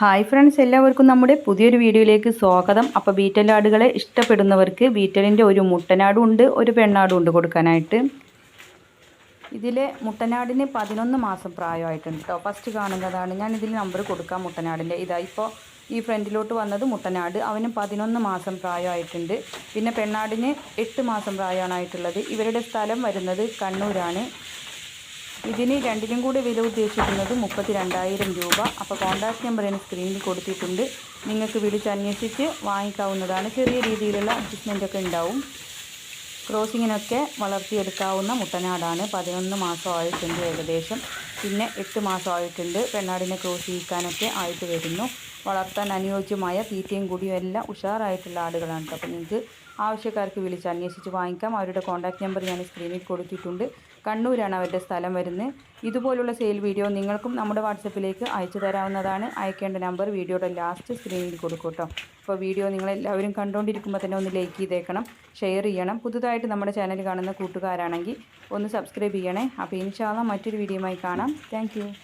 Hi friends എല്ലാവർക്കും നമ്മുടെ പുതിയൊരു വീഡിയോയിലേക്ക് സ്വാഗതം. അപ്പോൾ ബീറ്റലാടുകളെ ഇഷ്ടപ്പെടുന്നവർക്ക് ബീറ്റലിന്റെ ഒരു മുട്ടനാടും ഉണ്ട് ഒരു പെണ്ണാടും ഉണ്ട് കൊടുക്കാനായിട്ട്. ഇതിലെ മുട്ടനാടിന് പതിനൊന്ന് മാസം പ്രായമായിട്ടുണ്ട് കേട്ടോ ഫസ്റ്റ് കാണുന്നതാണ്. ഞാൻ ഇതിൽ നമ്പർ കൊടുക്കാം മുട്ടനാടിന്റെ ഇതാ ഇപ്പോൾ ഈ ഫ്രണ്ടിലോട്ട് വന്നത് മുട്ടനാട്. അവന് പതിനൊന്ന് മാസം പ്രായമായിട്ടുണ്ട്. പിന്നെ പെണ്ണാടിന് എട്ട് മാസം പ്രായമാണായിട്ടുള്ളത്. ഇവരുടെ സ്ഥലം വരുന്നത് കണ്ണൂരാണ്. ഇതിന് രണ്ടിനും കൂടി വില ഉദ്ദേശിക്കുന്നത് മുപ്പത്തി രണ്ടായിരം രൂപ അപ്പോൾ കോൺടാക്ട് നമ്പർ ഞാൻ സ്ക്രീനിൽ കൊടുത്തിട്ടുണ്ട്. നിങ്ങൾക്ക് വിളിച്ച് അന്വേഷിച്ച് വാങ്ങിക്കാവുന്നതാണ്. ചെറിയ രീതിയിലുള്ള അഡ്ജസ്റ്റ്മെന്റ് ഒക്കെ ഉണ്ടാവും. ക്രോസിങ്ങിനൊക്കെ വളർത്തിയെടുക്കാവുന്ന മുട്ടനാടാണ്. പതിനൊന്ന് മാസം ആയിട്ടുണ്ട് ഏകദേശം. പിന്നെ എട്ട് മാസമായിട്ടുണ്ട്. പെണ്ണാടിനെ ക്രോസ് ചെയ്യിക്കാനൊക്കെ ആയിട്ട് വരുന്നു. വളർത്താൻ അനുയോജ്യമായ തീറ്റയും കൂടിയും എല്ലാം ഉഷാറായിട്ടുള്ള ആടുകളാണ് അപ്പോൾ നിങ്ങൾക്ക് ആവശ്യക്കാർക്ക് വിളിച്ച് അന്വേഷിച്ച് വാങ്ങിക്കാം. അവരുടെ കോൺടാക്ട് നമ്പർ ഞാൻ സ്ക്രീനിൽ കൊടുത്തിട്ടുണ്ട്. കണ്ണൂരാണ് അവരുടെ സ്ഥലം വരുന്നത്. ഇതുപോലുള്ള സെയിൽ വീഡിയോ നിങ്ങൾക്കും നമ്മുടെ വാട്സപ്പിലേക്ക് അയച്ചു തരാവുന്നതാണ്. അയക്കേണ്ട നമ്പർ വീഡിയോയുടെ ലാസ്റ്റ് സ്ക്രീനിൽ കൊടുക്കൂട്ടോ അപ്പോൾ വീഡിയോ നിങ്ങളെല്ലാവരും കണ്ടുകൊണ്ടിരിക്കുമ്പോൾ തന്നെ ഒന്ന് ലൈക്ക് ചെയ്തേക്കണം ഷെയർ ചെയ്യണം. പുതുതായിട്ട് നമ്മുടെ ചാനൽ കാണുന്ന കൂട്ടുകാരാണെങ്കിൽ ഒന്ന് സബ്സ്ക്രൈബ് ചെയ്യണേ. അപ്പോൾ ഇൻഷാല്ല മറ്റൊരു വീഡിയോയുമായി കാണാം. thank you.